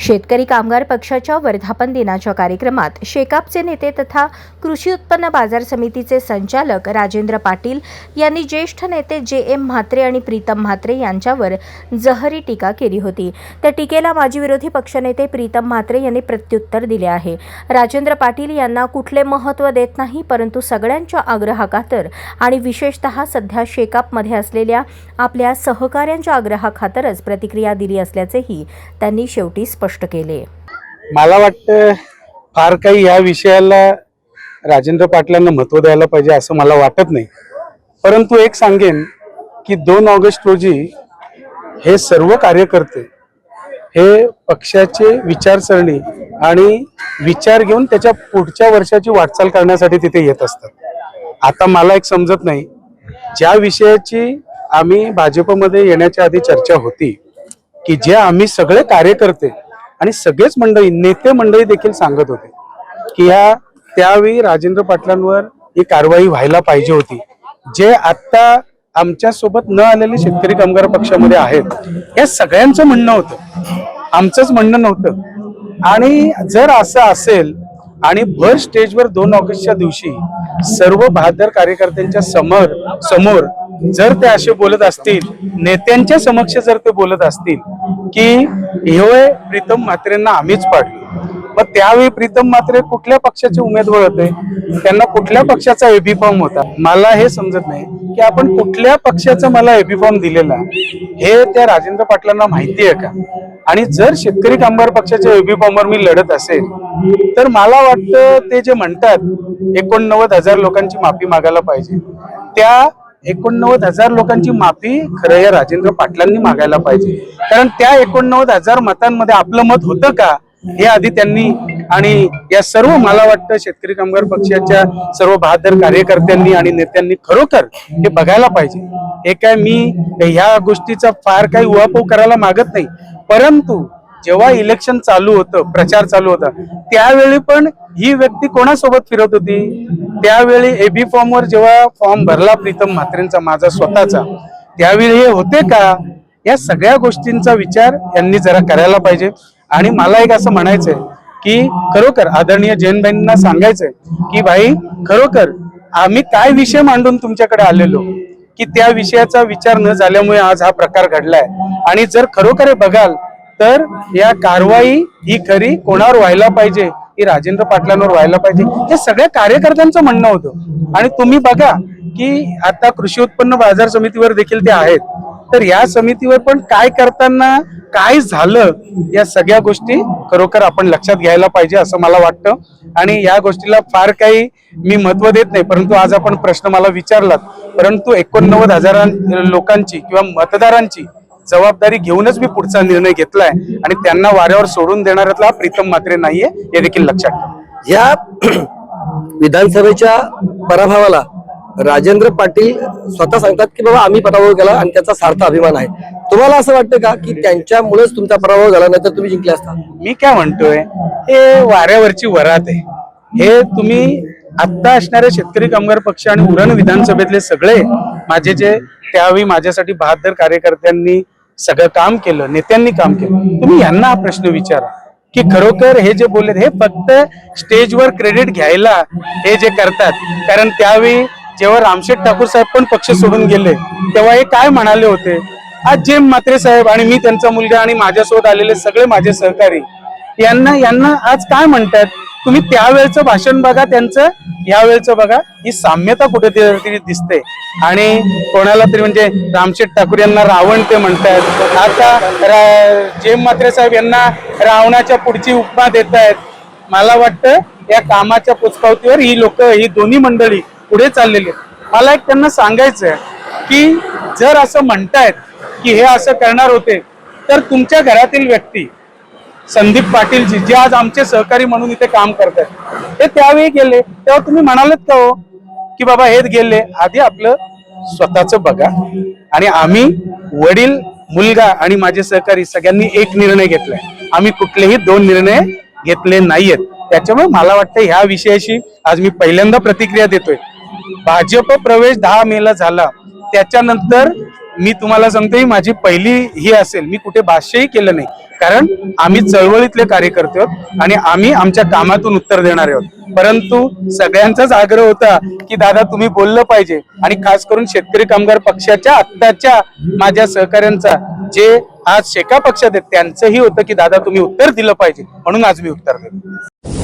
शेतकरी कामगार पक्षाच्या वर्धापन दिनाच्या कार्यक्रमात शेकापचे नेते तथा कृषी उत्पन्न बाजार समितीचे संचालक राजेंद्र पाटील यांनी ज्येष्ठ नेते जे एम म्हात्रे आणि प्रीतम म्हात्रे यांच्यावर जहरी टीका केली होती. त्या टीकेला माजी विरोधी पक्षनेते प्रीतम म्हात्रे यांनी प्रत्युत्तर दिले आहे. राजेंद्र पाटील यांना कुठले महत्त्व देत नाही परंतु सगळ्यांच्या आग्रहाखातर आणि विशेषतः सध्या शेकापमध्ये असलेल्या आपल्या सहकाऱ्यांच्या आग्रहाखातरच प्रतिक्रिया दिली असल्याचेही त्यांनी शेवटी स्पष्ट केले. मला वाटतं फार काही या विषयाला राजेंद्र पाटलांना महत्त्व द्यायला पाहिजे असं मला वाटत नाही. परंतु एक सांगेन की दोन ऑगस्ट रोजी हे सर्व कार्यकर्ते हे पक्षाचे विचारसरणी आणि विचार घेऊन त्याच्या पुढच्या वर्षाची वाटचाल करण्यासाठी तिथे येत असतात. आता मला एक समजत नाही ज्या विषयाची आम्ही भाजपमध्ये येण्याच्या आधी चर्चा होती की जे आम्ही सगळे कार्यकर्ते आणि सगळेच मंडळी नेते मंडळी देखील सांगत होते की ह्या त्यावेळी राजेंद्र पाटलांवर ही कारवाई व्हायला पाहिजे होती. जे आता आमच्यासोबत न आलेले शेतकरी कामगार पक्षामध्ये आहेत हे सगळ्यांचं म्हणणं होतं. आमचंच म्हणणं नव्हतं. आणि जर असं असेल आणि भर स्टेजवर दोन ऑगस्टच्या दिवशी सर्व बहादर कार्यकर्त्यांच्या समोर समोर जर ते असे बोलत असतील नेत्यांच्या समक्ष जर ते बोलत असतील की होय प्रीतम म्हात्रेंना आम्हीच पाडलो. मग त्यावेळी प्रीतम म्हात्रे कुठल्या पक्षाचे उमेदवार होते? त्यांना कुठल्या पक्षाचा एबी फॉर्म होता? मला हे समजत नाही की आपण कुठल्या पक्षाचा मला एबी फॉर्म दिलेला हे त्या राजेंद्र पाटलांना माहिती आहे का? आणि जर शेतकरी कामगार पक्षाच्या एबी फॉर्मवर मी लढत असेल तर मला वाटतं ते जे म्हणतात एकोणनव्वद हजार लोकांची माफी मागायला पाहिजे. त्या एकोणनव्वद हजार लोकांची माफी खरं या राजेंद्र पाटलांनी मागायला पाहिजे. कारण त्या एकोणनव्वद हजार मतांमध्ये आपलं मत होतं का हे आधी त्यांनी आणि या सर्व मला वाटतं शेतकरी कामगार पक्षाच्या सर्व बहादर कार्यकर्त्यांनी आणि नेत्यांनी खरोखर हे बघायला पाहिजे. हे काय मी ह्या गोष्टीचा फार काही उहापोह करायला मागत नाही. परंतु जेव्हा इलेक्शन चालू होतं प्रचार चालू होता त्यावेळी पण ही व्यक्ती कोणासोबत फिरत होती? त्यावेळी एबी फॉर्मवर जेव्हा फॉर्म भरला प्रीतम म्हात्रेंचा माझा स्वतःचा त्यावेळी हे होते का? या सगळ्या गोष्टींचा विचार यांनी जरा करायला पाहिजे. आणि मला एक असं म्हणायचंय की खरोखर आदरणीय जैनबाईंना सांगायचंय की भाई खरोखर आम्ही काय विषय मांडून तुमच्याकडे आलेलो? की त्या विषयाचा विचार न झाल्यामुळे आज हा प्रकार घडलाय. आणि जर खरोखर हे बघाल तर या कारवाई ही खरी कोणावर व्हायला पाहिजे? ही राजेंद्र पाटलांवर व्हायला पाहिजे. हे सगळ्या कार्यकर्त्यांचं म्हणणं होतं. आणि तुम्ही बघा की आता कृषी उत्पन्न बाजार समितीवर देखील ते आहेत. तर या समितीवर पण काय करताना काय झालं या सगळ्या गोष्टी खरोखर आपण लक्षात घ्यायला पाहिजे असं मला वाटतं. आणि या गोष्टीला फार काही मी महत्त्व देत नाही परंतु आज आपण प्रश्न मला विचारलात. परंतु एकोणनव्वद हजारां लोकांची किंवा मतदारांची जबाबदारी घेऊनच मी पुढचा निर्णय घेतलाय आणि त्यांना वाऱ्यावर सोडून देणाऱ्यातला हा प्रीतम मात्रे नाहीये हे देखील लक्षात ठेवा. या विधानसभेच्या पराभवाला राजेंद्र पाटील स्वतः सांगतात की बाबा आम्ही पराभव केला आणि त्याचा सार्थ अभिमान आहे. तुम्हाला असं वाटतं का की त्यांच्यामुळेच तुमचा पराभव झाला नाही तर तुम्ही जिंकले असता? मी काय म्हणतोय हे वाऱ्यावरची वरात आहे. हे तुम्ही आत्ता असणारे शेतकरी कामगार पक्ष आणि उरण विधानसभेतले सगळे माझे जे त्यावेळी माझ्यासाठी बहादर कार्यकर्त्यांनी सगळं काम केलं नेत्यांनी काम केलं. तुम्ही यांना हा प्रश्न विचारा की खरोखर हे जे बोलले हे फक्त स्टेजवर क्रेडिट घ्यायला हे जे करतात कारण त्यावेळी जेव्हा रामशेठ ठाकूर साहेब पण पक्ष सोडून गेले तेव्हा हे काय म्हणाले होते? आज जेम म्हात्रे साहेब आणि मी त्यांचा मुलगा आणि माझ्यासोबत आलेले सगळे माझे सहकारी यांना यांना आज काय म्हणतात? तुम्ही त्यावेळचं भाषण बघा त्यांचं यावेळचं बघा. ही साम्यता कुठेतरी दिसते. आणि कोणाला तरी म्हणजे रामशेठ ठाकूर यांना रावण ते म्हणतायत. आता रा- जेम मात्रे साहेब यांना रावणाच्या पुढची उपमा देत आहेत मला वाटतं या कामाच्या पोचपावतीवर ही लोक ही दोन्ही मंडळी पुढे चाललेली आहेत. मला एक त्यांना सांगायचं आहे की जर असं म्हणतायत की हे असं करणार होते तर तुमच्या घरातील व्यक्ती संदीप पाटीलजी जे आज आमचे सहकारी म्हणून इथे काम करत आहेत ते त्यावेळी गेले तेव्हा तुम्ही म्हणालेत का हो? की बाबा हेच गेले आधी आपलं स्वतःच बघा. आणि आम्ही वडील मुलगा आणि माझे सहकारी सगळ्यांनी एक निर्णय घेतलाय. आम्ही कुठलेही दोन निर्णय घेतले नाहीयेत. त्याच्यामुळे मला वाटतं ह्या विषयाशी आज मी पहिल्यांदा प्रतिक्रिया देतोय. भाजप प्रवेश दहा मेला झाला. त्याच्यानंतर मी तुम्हाला सांगतो माझी पहिली ही असेल. मी कुठे भाष्यही केलं नाही. कारण आम्ही चळवळीतले कार्यकर्ते आहोत आणि आम्ही आमच्या कामातून उत्तर देणारे आहोत. परंतु सगळ्यांचाच आग्रह होता की दादा तुम्ही बोललं पाहिजे. आणि खास करून शेतकरी कामगार पक्षाच्या आत्ताच्या माझ्या सहकाऱ्यांचा जे आज शेका पक्षात आहेत त्यांचंही होतं की दादा तुम्ही उत्तर दिलं पाहिजे. म्हणून आज मी उत्तर देतो.